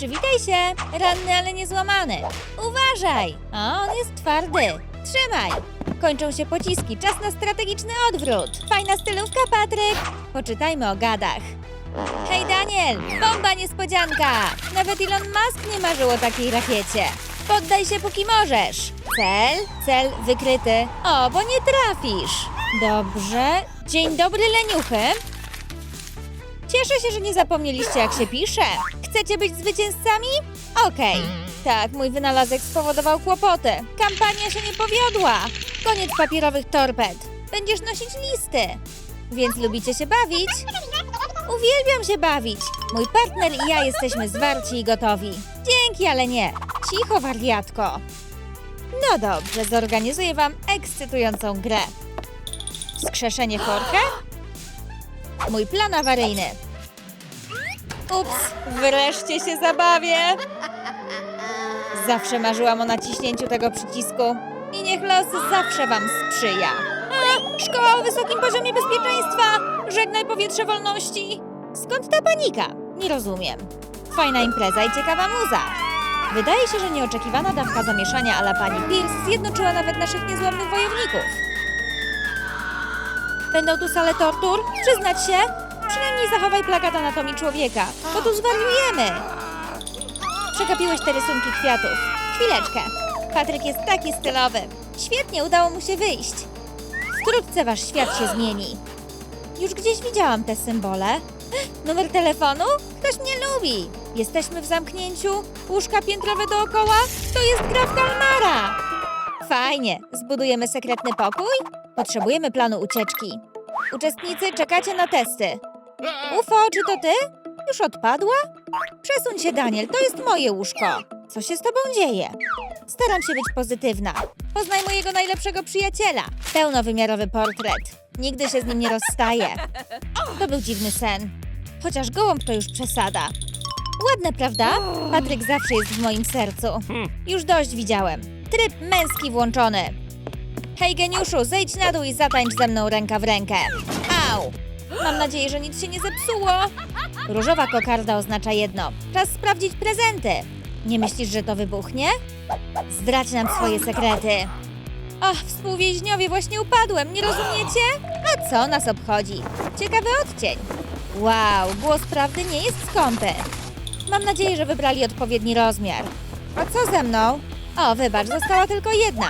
Przywitaj się! Ranny, ale nie złamany. Uważaj! O, on jest twardy. Trzymaj! Kończą się pociski, czas na strategiczny odwrót. Fajna stylówka, Patryk! Poczytajmy o gadach. Hej, Daniel! Bomba niespodzianka! Nawet Elon Musk nie marzył o takiej rakiecie. Poddaj się, póki możesz. Cel, cel wykryty. O, bo nie trafisz. Dobrze. Dzień dobry, leniuchy. Cieszę się, że nie zapomnieliście, jak się pisze. Chcecie być zwycięzcami? Okej. Tak, mój wynalazek spowodował kłopoty. Kampania się nie powiodła. Koniec papierowych torped. Będziesz nosić listy. Więc lubicie się bawić? Uwielbiam się bawić. Mój partner i ja jesteśmy zwarci i gotowi. Dzięki, ale nie. Cicho, wariatko. No dobrze, zorganizuję wam ekscytującą grę. Skrzeszenie forka? Mój plan awaryjny. Ups, wreszcie się zabawię. Zawsze marzyłam o naciśnięciu tego przycisku i niech los zawsze wam sprzyja. A, szkoła o wysokim poziomie bezpieczeństwa! Żegnaj powietrze wolności! Skąd ta panika? Nie rozumiem. Fajna impreza i ciekawa muza. Wydaje się, że nieoczekiwana dawka zamieszania ala pani Pierce zjednoczyła nawet naszych niezłomnych wojowników. Będą tu sale tortur? Przyznać się? Przynajmniej zachowaj plakat anatomii człowieka, bo tu zwariujemy. Przegapiłeś te rysunki kwiatów. Chwileczkę. Patryk jest taki stylowy. Świetnie, udało mu się wyjść. Wkrótce wasz świat się zmieni. Już gdzieś widziałam te symbole. Numer telefonu? Ktoś mnie lubi. Jesteśmy w zamknięciu. Łóżka piętrowe dookoła? To jest gra w kalmara. Fajnie. Zbudujemy sekretny pokój? Potrzebujemy planu ucieczki. Uczestnicy, czekacie na testy. UFO, czy to ty? Już odpadła? Przesuń się, Daniel, to jest moje łóżko. Co się z tobą dzieje? Staram się być pozytywna. Poznaj mojego najlepszego przyjaciela. Pełnowymiarowy portret. Nigdy się z nim nie rozstaję. To był dziwny sen. Chociaż gołąb to już przesada. Ładne, prawda? Patryk zawsze jest w moim sercu. Już dość widziałem. Tryb męski włączony. Hej, geniuszu, zejdź na dół i zatańcz ze mną ręka w rękę. Au! Mam nadzieję, że nic się nie zepsuło. Różowa kokarda oznacza jedno. Czas sprawdzić prezenty. Nie myślisz, że to wybuchnie? Zdradź nam swoje sekrety. Ach, współwięźniowie, właśnie upadłem, nie rozumiecie? A co nas obchodzi? Ciekawy odcień. Wow, głos prawdy nie jest skąpy. Mam nadzieję, że wybrali odpowiedni rozmiar. A co ze mną? O, wybacz, została tylko jedna.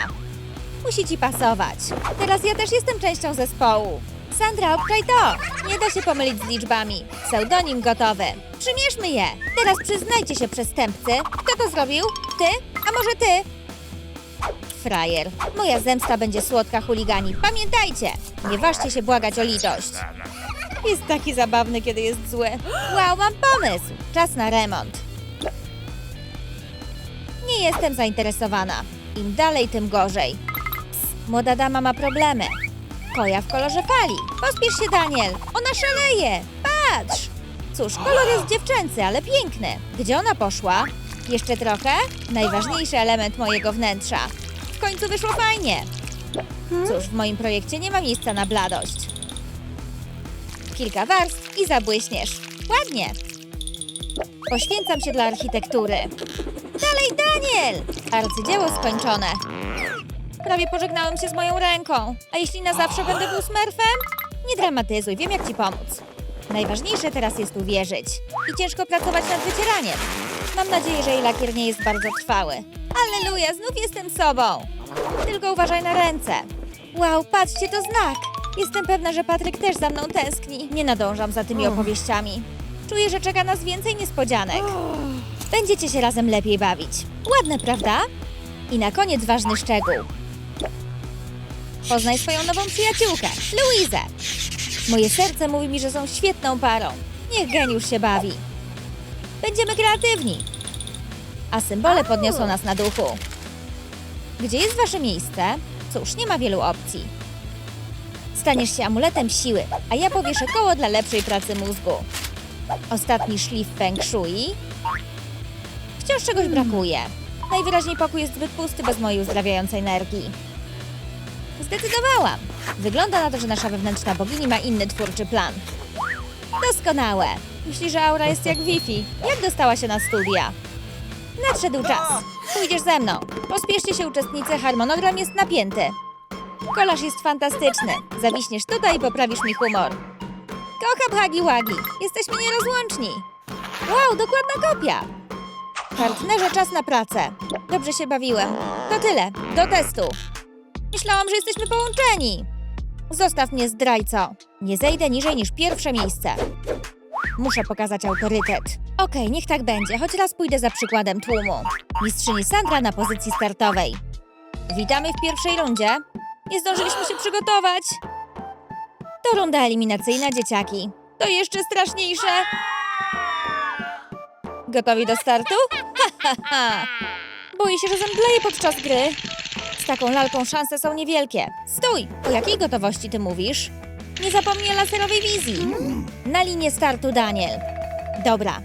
Musi ci pasować. Teraz ja też jestem częścią zespołu. Sandra, obczaj to! Nie da się pomylić z liczbami. Pseudonim gotowy. Przymierzmy je. Teraz przyznajcie się, przestępcy. Kto to zrobił? Ty? A może ty? Frajer. Moja zemsta będzie słodka chuligani. Pamiętajcie! Nie ważcie się błagać o litość. Jest taki zabawny, kiedy jest zły. Wow, mam pomysł! Czas na remont. Nie jestem zainteresowana. Im dalej, tym gorzej. Ps, młoda dama ma problemy. Koja w kolorze fali. Pospiesz się, Daniel. Ona szaleje. Patrz. Cóż, kolor jest dziewczęcy, ale piękny. Gdzie ona poszła? Jeszcze trochę? Najważniejszy element mojego wnętrza. W końcu wyszło fajnie. Cóż, w moim projekcie nie ma miejsca na bladość. Kilka warstw i zabłyśniesz. Ładnie. Poświęcam się dla architektury. Dalej, Daniel! Arcydzieło skończone. Prawie pożegnałem się z moją ręką. A jeśli na zawsze będę był smurfem? Nie dramatyzuj, wiem jak ci pomóc. Najważniejsze teraz jest uwierzyć. I ciężko pracować nad wycieraniem. Mam nadzieję, że jej lakier nie jest bardzo trwały. Alleluja, znów jestem sobą. Tylko uważaj na ręce. Wow, patrzcie, to znak. Jestem pewna, że Patryk też za mną tęskni. Nie nadążam za tymi opowieściami. Czuję, że czeka nas więcej niespodzianek. Będziecie się razem lepiej bawić. Ładne, prawda? I na koniec ważny szczegół. Poznaj swoją nową przyjaciółkę, Luizę. Moje serce mówi mi, że są świetną parą. Niech geniusz się bawi. Będziemy kreatywni. A symbole podniosą nas na duchu. Gdzie jest wasze miejsce? Cóż, nie ma wielu opcji. Staniesz się amuletem siły, a ja powieszę koło dla lepszej pracy mózgu. Ostatni szlif feng shui. Wciąż czegoś brakuje. Najwyraźniej pokój jest zbyt pusty bez mojej uzdrawiającej energii. Zdecydowałam. Wygląda na to, że nasza wewnętrzna bogini ma inny twórczy plan. Doskonałe. Myśli, że aura jest jak Wi-Fi. Jak dostała się na studia? Nadszedł czas. Pójdziesz ze mną. Pospieszcie się uczestnicy, harmonogram jest napięty. Kolarz jest fantastyczny. Zawiśniesz tutaj i poprawisz mi humor. Kocham Hagi Wagi. Jesteśmy nierozłączni. Wow, dokładna kopia. Partnerze, czas na pracę. Dobrze się bawiłem. To tyle. Do testu. Myślałam, że jesteśmy połączeni. Zostaw mnie, zdrajco. Nie zejdę niżej niż pierwsze miejsce. Muszę pokazać autorytet. Okej, niech tak będzie, choć raz pójdę za przykładem tłumu. Mistrzyni Sandra na pozycji startowej. Witamy w pierwszej rundzie. Nie zdążyliśmy się przygotować. To runda eliminacyjna, dzieciaki. To jeszcze straszniejsze. Gotowi do startu? Ha, ha, ha. Boję się, że zemdleję podczas gry. Z taką lalką szanse są niewielkie. Stój! O jakiej gotowości ty mówisz? Nie zapomnij laserowej wizji. Na linię startu, Daniel. Dobra.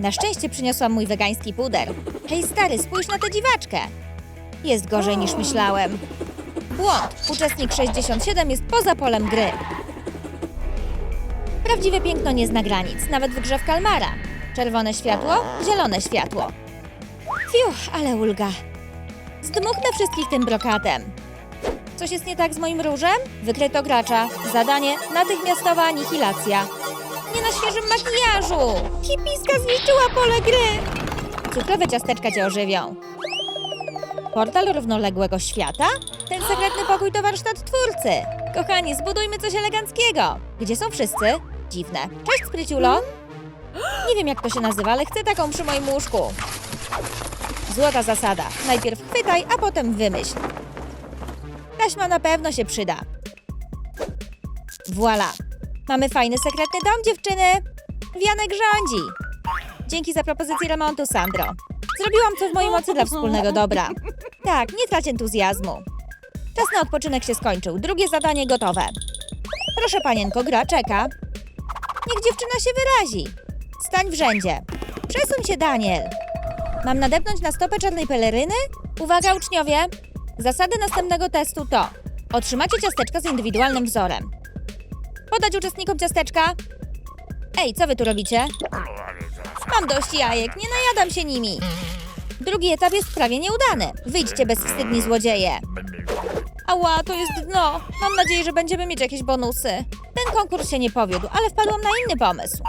Na szczęście przyniosłam mój wegański puder. Hej, stary, spójrz na tę dziwaczkę. Jest gorzej niż myślałem. Błąd. Uczestnik 67 jest poza polem gry. Prawdziwe piękno nie zna granic, nawet w grze w kalmara. Czerwone światło, zielone światło. Fiu, ale ulga. Zdmuchnę wszystkich tym brokatem. Coś jest nie tak z moim różem? Wykryto gracza. Zadanie natychmiastowa anihilacja. Nie na świeżym makijażu! Hipiska zniszczyła pole gry! Cukrowe ciasteczka cię ożywią. Portal równoległego świata? Ten sekretny pokój to warsztat twórcy. Kochani, zbudujmy coś eleganckiego. Gdzie są wszyscy? Dziwne. Cześć, spryciulo. Nie wiem, jak to się nazywa, ale chcę taką przy moim łóżku. Złota zasada. Najpierw chwytaj, a potem wymyśl. Taśma na pewno się przyda. Voila. Mamy fajny, sekretny dom, dziewczyny. Wianek rządzi. Dzięki za propozycję remontu, Sandro. Zrobiłam co w mojej mocy dla wspólnego dobra. Tak, nie trać entuzjazmu. Czas na odpoczynek się skończył. Drugie zadanie gotowe. Proszę, panienko, gra czeka. Niech dziewczyna się wyrazi. Stań w rzędzie. Przesuń się, Daniel. Mam nadepnąć na stopę czarnej peleryny? Uwaga, uczniowie! Zasady następnego testu to otrzymacie ciasteczka z indywidualnym wzorem. Podać uczestnikom ciasteczka. Ej, co wy tu robicie? Mam dość jajek, nie najadam się nimi. Drugi etap jest prawie nieudany. Wyjdźcie bezwstydni złodzieje. Ała, to jest dno. Mam nadzieję, że będziemy mieć jakieś bonusy. Ten konkurs się nie powiódł, ale wpadłam na inny pomysł.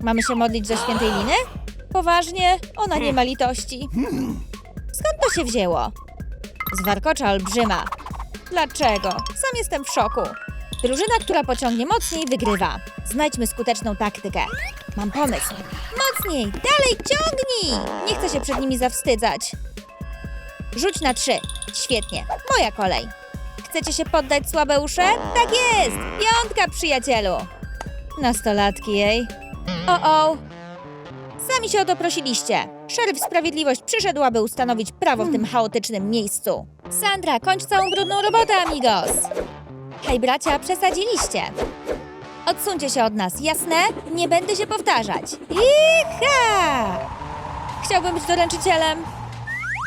Mamy się modlić do świętej liny? Poważnie? Ona nie ma litości. Skąd to się wzięło? Z warkocza olbrzyma. Dlaczego? Sam jestem w szoku. Drużyna, która pociągnie mocniej, wygrywa. Znajdźmy skuteczną taktykę. Mam pomysł. Mocniej! Dalej ciągnij! Nie chcę się przed nimi zawstydzać. Rzuć na trzy. Świetnie. Moja kolej. Chcecie się poddać słabeusze? Tak jest! Piątka, przyjacielu! Nastolatki jej. O, o! Sami się o to prosiliście. Szeryf Sprawiedliwość przyszedł, aby ustanowić prawo w tym chaotycznym miejscu. Sandra, kończ całą brudną robotę, amigos! Hej, bracia, przesadziliście. Odsuńcie się od nas, jasne? Nie będę się powtarzać. Iha! Chciałbym być doręczycielem.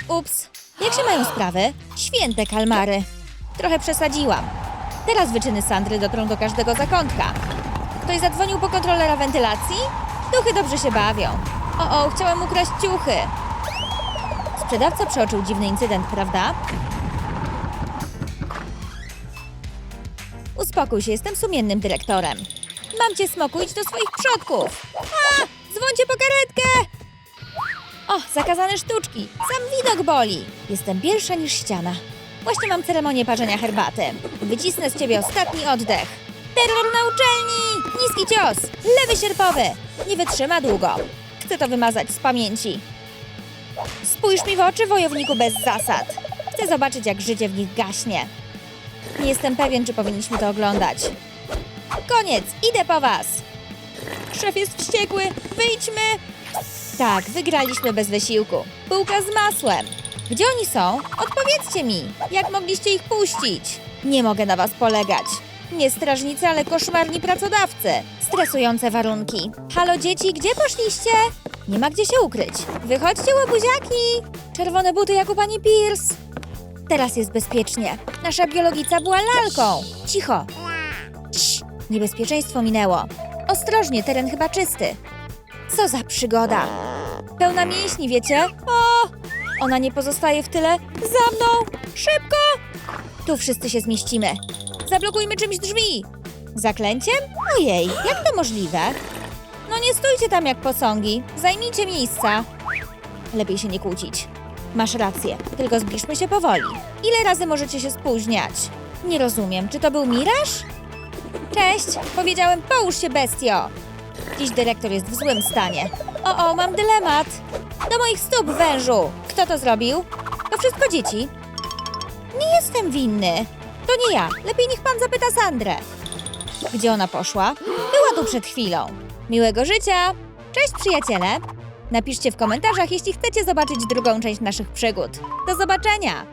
Ups. Jak się mają sprawy? Święte kalmary. Trochę przesadziłam. Teraz wyczyny Sandry dotrą do każdego zakątka. Ktoś zadzwonił po kontrolera wentylacji? Duchy dobrze się bawią. O, o, chciałem ukraść ciuchy. Sprzedawca przeoczył dziwny incydent, prawda? Uspokój się, jestem sumiennym dyrektorem. Mam cię, smoku, idź do swoich przodków. A, dzwońcie po karetkę! O, zakazane sztuczki. Sam widok boli. Jestem pierwsza niż ściana. Właśnie mam ceremonię parzenia herbaty. Wycisnę z ciebie ostatni oddech. Terror na uczelni! Niski cios! Lewy sierpowy! Nie wytrzyma długo. Chcę to wymazać z pamięci. Spójrz mi w oczy, wojowniku bez zasad. Chcę zobaczyć, jak życie w nich gaśnie. Nie jestem pewien, czy powinniśmy to oglądać. Koniec, idę po was. Szef jest wściekły, wyjdźmy. Tak, wygraliśmy bez wysiłku. Bułka z masłem. Gdzie oni są? Odpowiedzcie mi. Jak mogliście ich puścić? Nie mogę na was polegać. Nie strażnicy, ale koszmarni pracodawcy. Stresujące warunki. Halo dzieci, gdzie poszliście? Nie ma gdzie się ukryć. Wychodźcie, łobuziaki! Czerwone buty jak u pani Pierce. Teraz jest bezpiecznie. Nasza biologica była lalką. Cicho. Cii, niebezpieczeństwo minęło. Ostrożnie, teren chyba czysty. Co za przygoda. Pełna mięśni, wiecie? O! Ona nie pozostaje w tyle. Za mną! Szybko! Tu wszyscy się zmieścimy. Zablokujmy czymś drzwi. Zaklęciem? Ojej, jak to możliwe? No nie stójcie tam jak posągi. Zajmijcie miejsca. Lepiej się nie kłócić. Masz rację, tylko zbliżmy się powoli. Ile razy możecie się spóźniać? Nie rozumiem, czy to był miraż? Cześć, powiedziałem połóż się bestio. Dziś dyrektor jest w złym stanie. O, o, mam dylemat. Do moich stóp, wężu. Kto to zrobił? To wszystko dzieci. Nie jestem winny. To nie ja. Lepiej niech pan zapyta Sandrę. Gdzie ona poszła? Była tu przed chwilą. Miłego życia! Cześć przyjaciele! Napiszcie w komentarzach, jeśli chcecie zobaczyć drugą część naszych przygód. Do zobaczenia!